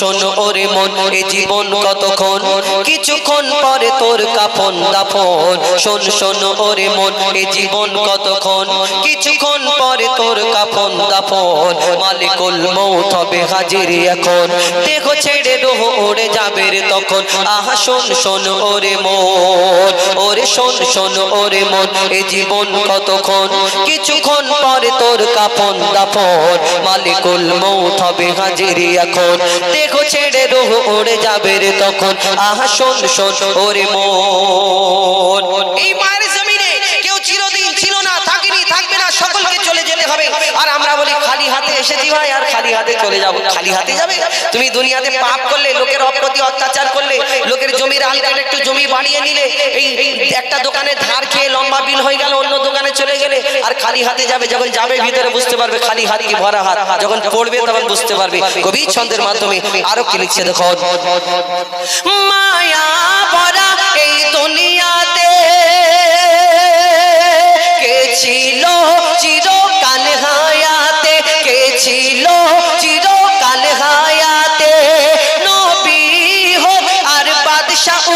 শোন ওরে মন, এ জীবন কতক্ষণ? কিছুক্ষণ পরে তোর কাফন দাফন। শোন শোন ওরে মন, এ জীবন কতক্ষণ? কিছুক্ষণ পরে তোর কাফন দাফন। মালিকুল মৌত হবে হাজির এখন। দেখো ছেড়ে রোহ ওরে যাবে রে তখন। আহা, শোন শোন ওরে মন, ওরে শোন শোন ওরে মন, এ জীবন কতক্ষণ? কিছুক্ষণ পরে তোর কাফন দাফন। মালিকুল মৌত হবে হাজির এখন। দেহ ছেড়ে রোহ ওরে যাবে রে তখন। আহা শোন শোন ওরে মন। হবে আর আমরা বলি, খালি হাতে এসেছি ভাই, আর খালি হাতে চলে যাব, খালি হাতে যাবে। তুমি দুনিয়াতে পাপ করলে, লোকের অপ্রতি অত্যাচার করলে, লোকের জমির আলকার একটু জমি বাড়িয়ে নিলে, এই একটা দোকানে ধার খেয়ে লম্বা বিল হয়ে গেল, অন্য দোকানে চলে গেলে, আর খালি হাতে যাবে, যখন যাবে, ভিতরে বুঝতে পারবে, খালি হাত কি ভরা হাত। যখন পড়বে, তখন বুঝতে পারবে কবি ছন্দের মাধ্যমে আরও কি লিখছে দেখো মায়া ভরা এই দুনিয়াতে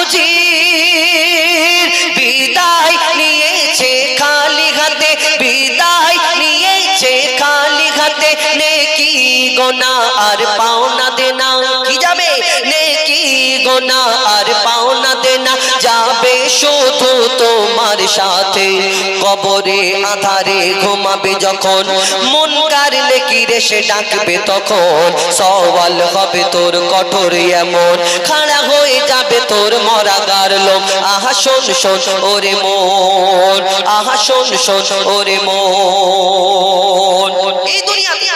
উজির বিদায় নিয়েছে খালি হাতে, বিদায় নিয়েছে খালি হাতে। নেকি গোনা আর পাওনা দেনা, কি যাবে? নেকি গোনা আর পাওনা দেনা যাবে সাথে কবরে আধারে ঘুমাবে যখন। মন কার কি রেসে ডাকবে তখন? সওয়াল হবে তোর কঠোর এমন। খাড়া হয়ে যাবে তোর মরা গার লোম। আহা, শোন শোন, ওরে মন। আহা, শোন শোন, ওরে মন এই দুনিয়াতে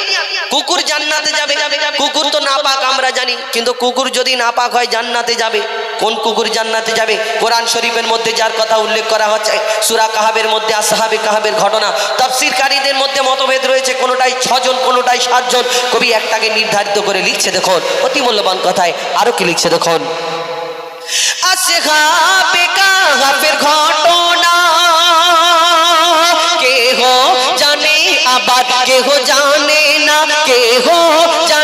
কুকুর জান্নাতে যাবে কুকুর তো নাপাক আমরা জানি, কিন্তু কুকুর যদি নাপাক হয় জান্নাতে যাবে। কোন কুকুর জান্নাতে যাবে? কোরআন শরীফের মধ্যে যার কথা উল্লেখ করা হচ্ছে, সুরা কাহাবের মধ্যে আসহাবে কাহাবের ঘটনা, তাফসিরকারীদের মধ্যে মতভেদ রয়েছে, কোনোটাই ছজন, কোনোটাই সাতজন। কবি একটাকে নির্ধারিত করে লিখছে, দেখুন, অতি মূল্যবান কথায় আরও কি লিখছে, দেখুন। আসহাবে কাহাবের ঘটনা, কেহ জানে আবার, কেহ জানে না, কেহ জানে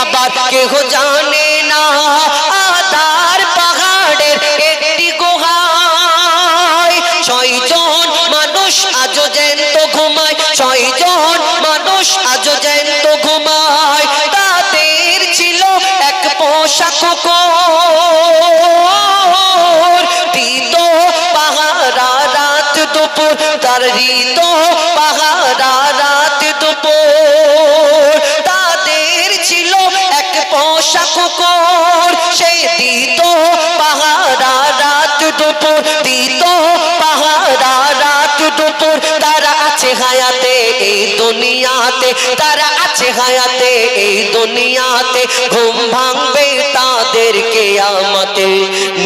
আবার কেহ জানে না? আদার পাহাড়ের একটি গুহায়। ছয়জন মানুষ আজ ঘুমায়। ছয়জন মানুষ আজ ঘুমায়। তাদের ছিল এক দিত পাহারা রাত দুপুর, তার ঋত হায়াতে, এই দুনিয়াতে, তারা আছে হায়াতে, এই দুনিয়াতে। ঘুম ভাঙবে তাদেরকে আমাতে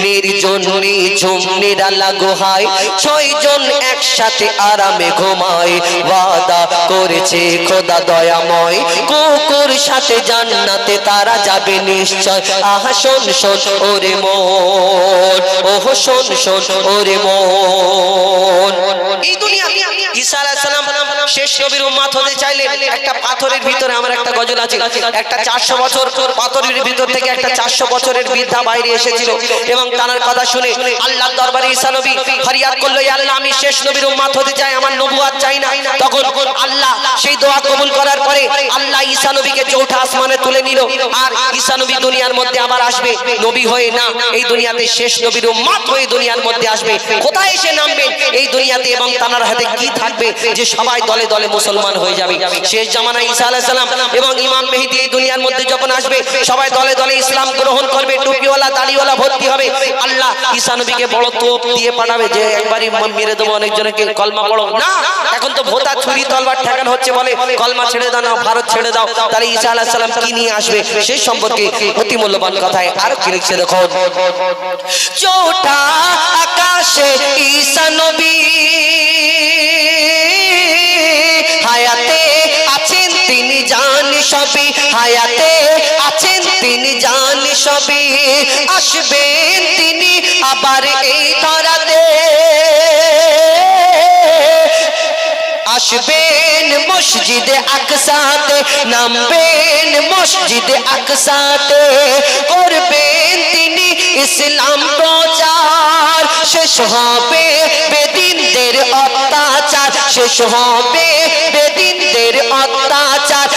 নির্জন, নিঝুম নিরালা গুহায় ছয়জন একসাথে আরামে ঘুমায়। ওয়াদা করেছে খোদা দয়াময়। কুকুর সাথে জান্নাতে তারা যাবে নিশ্চয়। আহা, শোন শোন, ওরে মন। ওহ, শোন শোন, ওরে মন। এই দুনিয়া ঈসা আলাইহিস সালাম শেষ নবীর উম্মত হতে চাইলে একটা পাথরের ভিতরে আমার একটা গজল আছে। একটা চারশো বছর পাথরের ভিতর থেকে একটা চারশো বছরের বৃদ্ধা বাইরে এসেছিল এবং তার কথা শুনে আল্লাহর দরবারে ঈসা নবী ফরিয়াদ করল "ইয়া আল্লাহ, আমি শেষ নবীর উম্মত হতে চাই, আমার নবুয়াত চাই না। তখন আল্লাহ সেই দোয়া কবুল করার পরে আল্লাহ ঈসা নবীকে চৌঠা আসমানে আর ঈসা নবী দুনিয়ার মধ্যে আবার আসবে। নবী হয়ে না, এই দুনিয়াতে শেষ নবীর উম্মত হয়ে দুনিয়ার মধ্যে আসবে। কোথায় এসে নামবেন এই দুনিয়াতে এবং হাতে কি থাকবে যে সবাই দলে দলে মুসলমান হয়ে যাবে? শেষ জামানা ঈসা আলাইহিস সালাম এবং ইমাম মেহেদী এই দুনিয়ার মধ্যে যখন আসবে, সবাই দলে দলে ইসলাম গ্রহণ করবে দাড়িওয়ালা ভর্তি হবে। আল্লাহ ঈসা নবীকে বড় তোপ দিয়ে পাঠাবে যে, একবারই মেরে দেবো অনেকজনকে, কলমা পড়ো। না, এখন তো ভোতা ছুরি, তলবার ঠেকানো হচ্ছে বলে, কলমা ছেড়ে দাও না, ভারত ছেড়ে দাও। তাহলে ঈসা আলাইহিস সালাম কি নিয়ে আসবে? সেই সম্পর্কে অতি মূল্যবান কথায় আর কি লিখছে দেখো চৌঠা আকাশে ঈসা নবী হায়াতে আছেন, তিনি জানি সবই হায়াতে তিনি জানি, সবই আসবেন তিনি আবার এই ধরাতে। আসবেন মসজিদে আকসাতে, নামবেন মসজিদে আকসাতে ইসলাম প্রচার। শেষ হবে বেদিনদের অত্যাচার, শেষ হবে বেদিনদের অত্যাচার।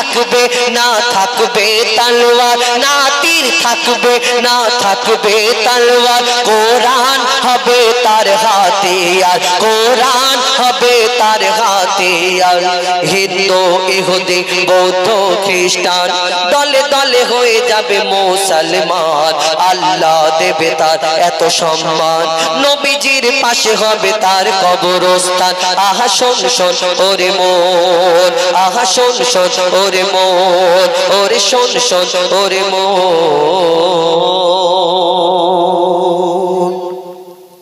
থাকবে, না থাকবে তালওয়ার না তীর থাকবে, না থাকবে তালওয়ার কোরআন হবে তার হাতে আর, কোরআন হবে তার হাতে আর। হিন্দু ইহুদি, বৌদ্ধ, খ্রিস্টান, দলে দলে হয়ে যাবে মুসলমান। আল্লাহ দেবে তার এত সম্মান, নবীজির পাশে হবে তার কবরস্থান। আহা, শোন শোন, ওরে মোর আহা, শোন শোন ওরে মো ওরে শোন শোন ওরে মো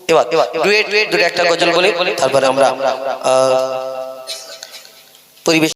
এবার ডুয়েট একটা গজল বলে তারপরে আমরা পরিবেশ